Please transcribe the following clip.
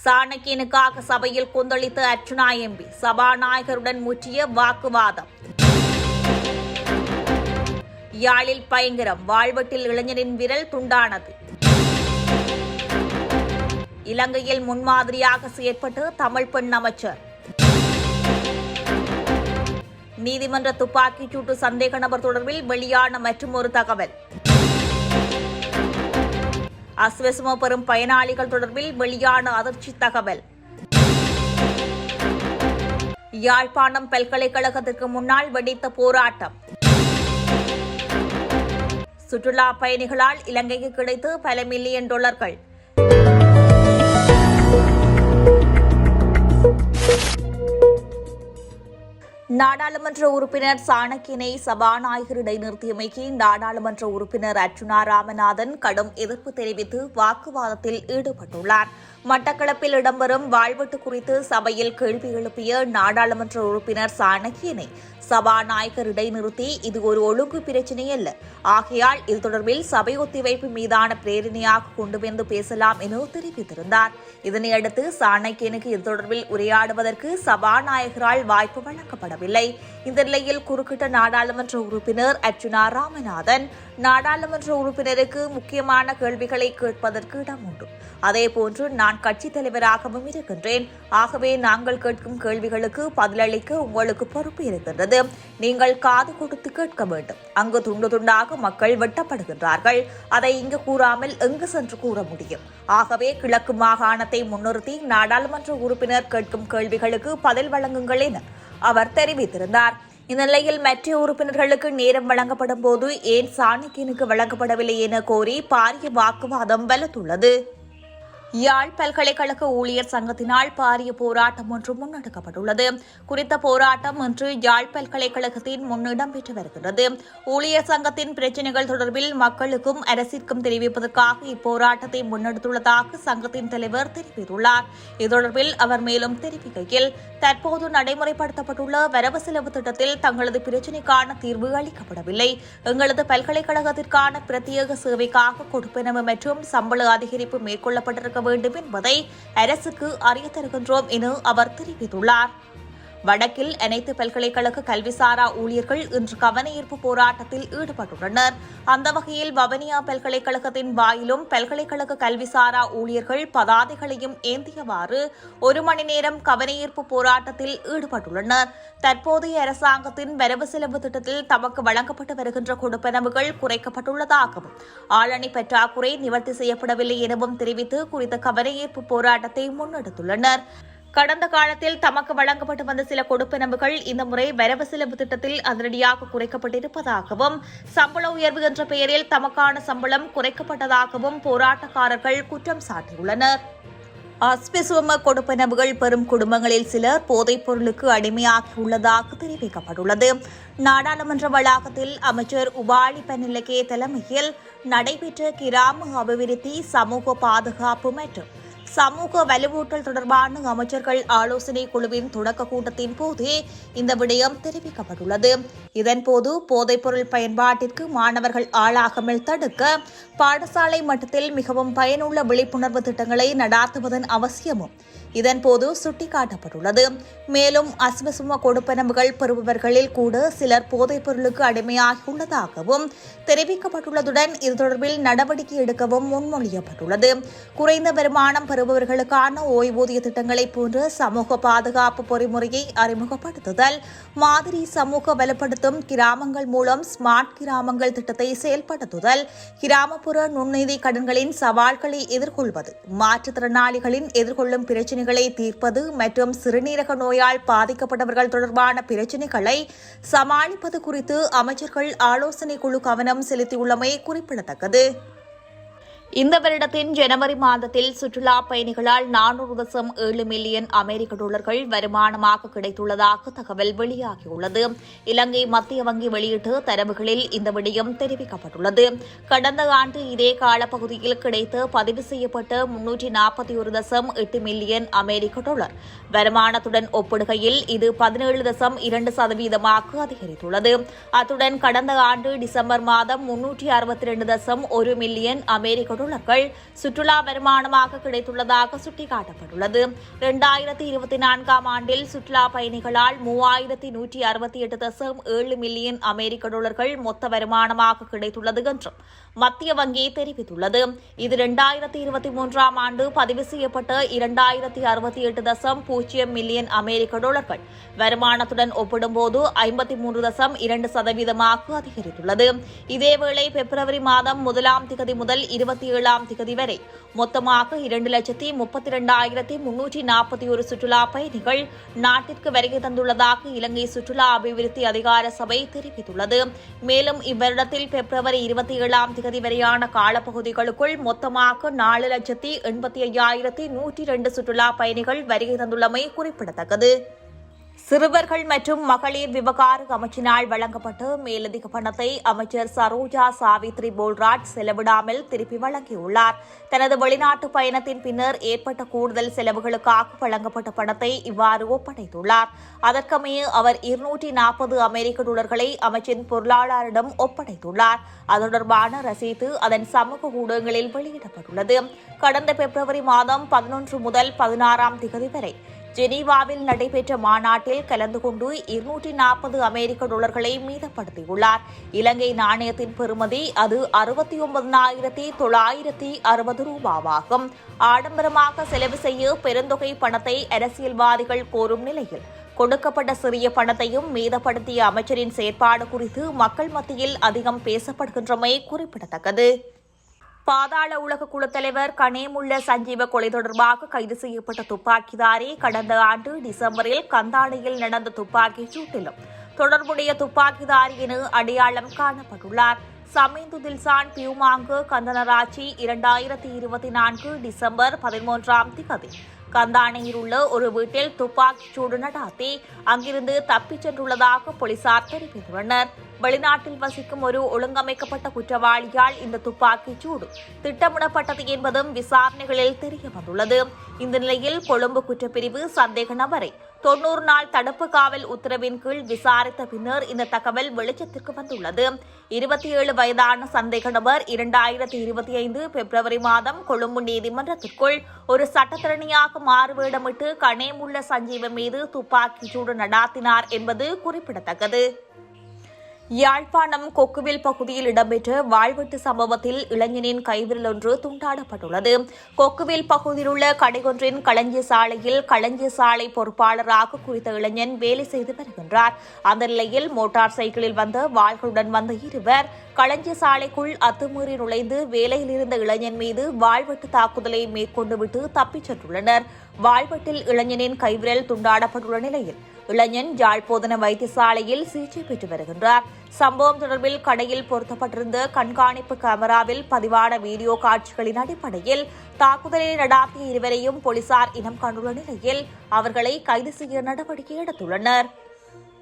சாணக்கியனுக்காக சபையில் கொந்தளித்த அர்ச்சுனா எம்பி சபாநாயகருடன் முற்றிய வாக்குவாதம். யாழில் பயங்கரம் வாழ்வட்டில் இளைஞரின் விரல் துண்டானது. இலங்கையில் முன்மாதிரியாக செயற்பட்டு தமிழ் பெண் அமைச்சர். நீதிமன்ற துப்பாக்கிச் சூட்டு சந்தேக நபர் தொடர்பில் வெளியான மற்றொரு தகவல். அஸ்வசம பெறும் பயனாளிகள் தொடர்பில் வெளியான அதிர்ச்சி தகவல். யாழ்ப்பாணம் பல்கலைக்கழகத்திற்கு முன்னால் வெடித்த போராட்டம். சுற்றுலா பயணிகளால் இலங்கைக்கு கிடைத்து பல மில்லியன் டாலர்கள். நாடாளுமன்ற உறுப்பினர் சாணக்கியனை சபாநாயகர் இடைநிறுத்தியமைக்கு நாடாளுமன்ற உறுப்பினர் அர்ச்சுனா ராமநாதன் கடும் எதிர்ப்பு தெரிவித்து வாக்குவாதத்தில் ஈடுபட்டுள்ளார். மட்டக்களப்பில் இடம்பெறும் வாழ்வெட்டு குறித்து சபையில் கேள்வி எழுப்பிய நாடாளுமன்ற உறுப்பினர் சாணக்கியனை சபாநாயகர் இடைநிறுத்தி இது ஒரு ஒழுங்கு பிரச்சினை அல்ல. ஆகையால் இது தொடர்பில் சபை ஒத்திவைப்பு மீதான பிரேரணையாக கொண்டு வந்து பேசலாம் என தெரிவித்திருந்தார். இதனையடுத்து சாணக்கியனுக்கு இது தொடர்பில் உரையாடுவதற்கு சபாநாயகரால் வாய்ப்பு வழங்கப்படவில்லை. இந்த நிலையில் குறுக்கிட்ட நாடாளுமன்ற உறுப்பினர் அர்ஜுனா ராமநாதன் நாடாளுமன்ற உறுப்பினருக்கு முக்கியமான கேள்விகளை கேட்பதற்கு இடம் உண்டு. அதேபோன்று நான் கட்சித் தலைவராகவும் இருக்கின்றேன். ஆகவே நாங்கள் கேட்கும் கேள்விகளுக்கு பதிலளிக்க உங்களுக்கு பொறுப்பு இருக்கின்றது. நீங்கள் காது கொடுத்து கேட்க வேண்டும். அங்கு துண்டு துண்டாக மக்கள் வெட்டப்படுகின்றார்கள். அதை இங்கு கூறாமல் எங்கு சென்று கூற முடியும்? ஆகவே கிழக்கு மாகாணத்தை முன்னிறுத்தி நாடாளுமன்ற உறுப்பினர் கேட்கும் கேள்விகளுக்கு பதில் வழங்குங்கள் என அவர் தெரிவித்திருந்தார். இந்நிலையில் மற்ற உறுப்பினர்களுக்கு நேரம் வழங்கப்படும் போது ஏன் சாணக்கியனுக்கு வழங்கப்படவில்லை என கோரி பாரிய வாக்குவாதம் வலுத்துள்ளது. யாழ் பல்கலைக்கழக ஊழியர் சங்கத்தினால் பாரிய போராட்டம் ஒன்று முன்னெடுக்கப்பட்டுள்ளது. குறித்த போராட்டம் இன்று யாழ் பல்கலைக்கழகத்தின் முன் இடம்பெற்று வருகிறது ஊழியர் சங்கத்தின் பிரச்சினைகள் தொடர்பில் மக்களுக்கும் அரசிற்கும் தெரிவிப்பதற்காக இப்போராட்டத்தை முன்னெடுத்துள்ளதாக சங்கத்தின் தலைவர் தெரிவித்துள்ளார். இது தொடர்பில் அவர் மேலும் தெரிவிக்கையில் தற்போது நடைமுறைப்படுத்தப்பட்டுள்ள வரவு செலவு திட்டத்தில் தங்களது பிரச்சினைக்கான தீர்வு அளிக்கப்படவில்லை. எங்களது பல்கலைக்கழகத்திற்கான பிரத்யேக சேவைக்காக கொடுப்பனவு மற்றும் சம்பள அதிகரிப்பு மேற்கொள்ளப்பட்டிருக்க வேண்டும் என்பதை அரசுக்கு அறிய தருகின்றோம் என அவர் தெரிவித்துள்ளார். வடக்கில் அனைத்து பல்கலைக்கழக கல்விசாரா ஊழியர்கள் இன்று கவனஈர்ப்பு போராட்டத்தில் ஈடுபட்டுள்ளனர். அந்த வகையில் வவனியா பல்கலைக்கழகத்தின் வாயிலும் பல்கலைக்கழக கல்விசாரா ஊழியர்கள் பதாதைகளையும் ஏந்தியவாறு ஒரு மணி நேரம் கவனஈர்ப்பு போராட்டத்தில் ஈடுபட்டுள்ளனர். தற்போதைய அரசாங்கத்தின் வரவு செலவு திட்டத்தில் தமக்கு வழங்கப்பட்டு வருகின்ற கொடுப்பனவுகள் குறைக்கப்பட்டுள்ளதாகவும் ஆளணி பற்றாக்குறை நிவர்த்தி செய்யப்படவில்லை எனவும் தெரிவித்து குறித்த கவனஈர்ப்பு போராட்டத்தை முன்னெடுத்துள்ளனர். கடந்த காலத்தில் தமக்கு வழங்கப்பட்டு வந்த சில கொடுப்பனவுகள் இந்த முறை வரவு செலவு திட்டத்தில் அதிரடியாக குறைக்கப்பட்டிருப்பதாகவும் சம்பள உயர்வு என்ற பெயரில் தமக்கான சம்பளம் குறைக்கப்பட்டதாகவும் போராட்டக்காரர்கள் குற்றம் சாட்டியுள்ளனர். அஸ்பிசுவம கொடுப்பனவுகள் பெறும் குடும்பங்களில் சிலர் போதைப் பொருளுக்கு அடிமையாகியுள்ளதாக தெரிவிக்கப்பட்டுள்ளது. நாடாளுமன்ற வளாகத்தில் அமைச்சர் உபாலி பெனிலகே தலைமையில் நடைபெற்ற கிராம அபிவிருத்தி சமூக பாதுகாப்பு மற்றும் சமூக வலுவூட்டல் தொடர்பான அமைச்சர்கள் ஆலோசனை குழுவின் தொடக்க கூட்டத்தின் போதே இந்த விடயம் தெரிவிக்கப்பட்டுள்ளது. இதன்போது போதைப்பொருள் பயன்பாட்டிற்கு மாணவர்கள் ஆளாகாமல் தடுக்க பாடசாலை மட்டத்தில் மிகவும் பயனுள்ள விழிப்புணர்வு திட்டங்களை நடாத்துவதன் அவசியமும் இதன்போது சுட்டிக்காட்டப்பட்டுள்ளது. மேலும் அஸ்வசும கொடுப்பனவுகள் பெறுபவர்களில் கூட சிலர் போதைப் பொருளுக்கு அடிமையாகியுள்ளதாகவும் தெரிவிக்கப்பட்டுள்ளதுடன் இது தொடர்பில் நடவடிக்கை எடுக்கவும் முன்மொழியப்பட்டுள்ளது. குறைந்த வருமானம் பெறுபவர்களுக்கான ஓய்வூதிய திட்டங்களை போன்ற சமூக பாதுகாப்பு பொறிமுறையை அறிமுகப்படுத்துதல் மாதிரி சமூக வலுப்படுத்தும் கிராமங்கள் மூலம் ஸ்மார்ட் கிராமங்கள் திட்டத்தை செயல்படுத்துதல் கிராமப்புற நுண்ணிதி கடன்களின் சவால்களை எதிர்கொள்வது மாற்றுத்திறனாளிகளின் எதிர்கொள்ளும் பிரச்சினைகளை தீர்ப்பது மற்றும் சிறுநீரக நோயால் பாதிக்கப்பட்டவர்கள் தொடர்பான பிரச்சினைகளை சமாளிப்பது குறித்து அமைச்சர்கள் ஆலோசனை குழு கவனம் செலுத்தியுள்ளமை குறிப்பிடத்தக்கது. இந்த வருடத்தின் ஜனவரி மாதத்தில் சுற்றுலா பயணிகளால் நானூறு தசம் ஏழு மில்லியன் அமெரிக்க டாலர்கள் வருமானமாக கிடைத்துள்ளதாக தகவல் வெளியாகியுள்ளது. இலங்கை மத்திய வங்கி வெளியிட்டு தரவுகளில் இந்த விடயம் தெரிவிக்கப்பட்டுள்ளது. கடந்த ஆண்டு இதே காலப்பகுதியில் கிடைத்து பதிவு செய்யப்பட்ட முன்னூற்றி நாற்பத்தி ஒரு தசம் எட்டு மில்லியன் அமெரிக்க டாலர். வருமானத்துடன் ஒப்பிடுகையில் இது பதினேழு தசம் இரண்டு சதவீதமாக அதிகரித்துள்ளது. அத்துடன் கடந்த ஆண்டு டிசம்பர் மாதம் முன்னூற்றி அறுபத்தி ரெண்டு தசம் ஒரு மில்லியன் அமெரிக்க டாலர்கள் சுற்றுலா வருமானமாக கிடைத்துள்ளதாக சுட்டிக்காட்டப்பட்டுள்ளது. இரண்டாயிரத்தி இருபத்தி நான்காம் ஆண்டில் சுற்றுலா பயணிகளால் மூவாயிரத்தி நூற்றி அறுபத்தி எட்டு தசம் ஏழு மில்லியன் அமெரிக்க டாலர்கள் மொத்த வருமானமாக கிடைத்துள்ளது என்றும் மத்திய வங்கி தெரிவித்துள்ளது. இது இரண்டாயிரத்தி இருபத்தி மூன்றாம் ஆண்டு பதிவு செய்யப்பட்ட இரண்டாயிரத்தி அறுபத்தி எட்டு தசம் பூஜ்ஜியம் மில்லியன் அமெரிக்க டாலர்கள். வருமானத்துடன் ஒப்பிடும்போது ஐம்பத்தி மூன்று தசம் இரண்டு சதவீதமாக அதிகரித்துள்ளது. இதேவேளை பிப்ரவரி மாதம் முதலாம் திகதி முதல் இருபத்தி ஏழாம் திகதி வரை. மொத்தமாக இரண்டு லட்சத்தி முப்பத்தி இரண்டாயிரத்தி முன்னூற்றி நாற்பத்தி ஒரு சுற்றுலா பயணிகள் நாட்டிற்கு வருகை தந்துள்ளதாக இலங்கை சுற்றுலா அபிவிருத்தி அதிகார சபை தெரிவித்துள்ளது. மேலும் இவ்வருடத்தில் பிப்ரவரி இருபத்தி ஏழாம் திகதி வரையான காலப்பகுதிகளுக்குள் மொத்தமாக நாலு லட்சத்தி எண்பத்தி ஐயாயிரத்தி நூற்றி இரண்டு சுற்றுலா பயணிகள் வருகை தந்துள்ளமை குறிப்பிடத்தக்கது. சிறுவர்கள் மற்றும் மகளிர் விவகார அமைச்சினால் வழங்கப்பட்ட மேலதிக பணத்தை அமைச்சர் சரோஜா சாவித்ரி போல்ராஜ் செலவிடாமல் திருப்பி வழங்கியுள்ளார். தனது வெளிநாட்டு பயணத்தின் பின்னர் ஏற்பட்ட கூடுதல் செலவுகளுக்காக வழங்கப்பட்ட பணத்தை இவ்வாறு ஒப்படைத்துள்ளார். அதற்கமைய அவர் இருநூற்றி நாற்பது அமெரிக்க டாலர்களை அமைச்சின் பொருளாளரிடம் ஒப்படைத்துள்ளார். அது தொடர்பான ரசீது அதன் சமூக ஊடகங்களில் வெளியிடப்பட்டுள்ளது. கடந்த பிப்ரவரி மாதம் பதினொன்று முதல் பதினாறாம் திகதி வரை ஜெனீவாவில் நடைபெற்ற மாநாட்டில் கலந்து கொண்டு இருநூற்றி நாற்பது அமெரிக்க டாலர்களை மீதப்படுத்தியுள்ளார். இலங்கை நாணயத்தின் பெறுமதி அது அறுபத்தி ஒன்பதாயிரத்தி தொள்ளாயிரத்தி அறுபது ரூபாவாகும். ஆடம்பரமாக செலவு செய்ய பெருந்தொகை பணத்தை அரசியல்வாதிகள் கோரும் நிலையில் கொடுக்கப்பட்ட சிறிய பணத்தையும் மீதப்படுத்திய அமைச்சரின் செயற்பாடு குறித்து மக்கள் மத்தியில் அதிகம் பேசப்படுகின்றமை குறிப்பிடத்தக்கது. பாதாள உலக குழுத்தலைவர் கனேமுள்ள சஞ்சீவ கொலை தொடர்பாக கைது செய்யப்பட்ட துப்பாக்கிதாரி கடந்த ஆண்டு டிசம்பரில் கந்தானையில் நடந்த துப்பாக்கி சூட்டிலும் தொடர்புடைய துப்பாக்கிதாரி என அடையாளம் காணப்பட்டுள்ளார். சமீந்து தில்சான் பியூமாங்கு கந்தனராட்சி இரண்டாயிரத்தி இருபத்தி நான்கு டிசம்பர் பதிமூன்றாம் திகதி கந்தானையில் உள்ள ஒரு வீட்டில் துப்பாக்கி சூடு நடாத்தி அங்கிருந்து தப்பிச் சென்றுள்ளதாக போலீசார் தெரிவித்துள்ளனர். வெளிநாட்டில் வசிக்கும் ஒரு ஒழுங்கமைக்கப்பட்ட குற்றவாளியால் இந்த துப்பாக்கிச் சூடு திட்டமிடப்பட்டது என்பதும் விசாரணைகளில் தெரிய வந்துள்ளது இந்த நிலையில் கொழும்பு குற்றப்பிரிவு சந்தேக நபரை தொன்னூறு நாள் தடுப்பு காவல் உத்தரவின் கீழ் விசாரித்த பின்னர் இந்த தகவல் வெளிச்சத்திற்கு வந்துள்ளது. இருபத்தி ஏழு வயதான சந்தேக நபர் இரண்டாயிரத்தி இருபத்தி ஐந்து பிப்ரவரி மாதம் கொழும்பு நீதிமன்றத்திற்குள் ஒரு சட்டத்திறனியாக மாறுவேடமிட்டு கனேமுள்ள சஞ்சீவன் மீது துப்பாக்கி சூடு நடாத்தினார் என்பது குறிப்பிடத்தக்கது. யாழ்ப்பாணம் கொக்குவில் பகுதியில் இடம்பெற்ற வாழ்வெட்டு சம்பவத்தில் இளைஞனின் கைவிரல் ஒன்று துண்டாடப்பட்டுள்ளது. கொக்குவில் பகுதியில் உள்ள கடையொன்றின் களஞ்சிய சாலையில் களஞ்சிய சாலை பொறுப்பாளராக குறித்த இளைஞன் வேலை செய்து வருகின்றார். அந்த நிலையில் மோட்டார் சைக்கிளில் வந்த வாள்களுடன் வந்த இருவர் களஞ்சிய சாலைக்குள் அத்துமீறி நுழைந்து வேலையில் இருந்த இளைஞன் மீது வாழ்வெட்டு தாக்குதலை மேற்கொண்டு விட்டு தப்பிச் சென்றுள்ளனர். வாழ்வெட்டில் இளைஞனின் கைவிரல் துண்டாடப்பட்டுள்ள நிலையில் இளைஞன் ஜாழ்போதன வைத்தியசாலையில் சிகிச்சை பெற்று வருகின்றார். சம்பவம் தொடர்பில் கடையில் பொருத்தப்பட்டிருந்த கண்காணிப்பு கேமராவில் பதிவான வீடியோ காட்சிகளின் அடிப்படையில் தாக்குதலை நடாத்திய இருவரையும் போலீசார் இனம் கண்டுள்ள நிலையில் அவர்களை கைது செய்ய நடவடிக்கை எடுத்துள்ளனர்.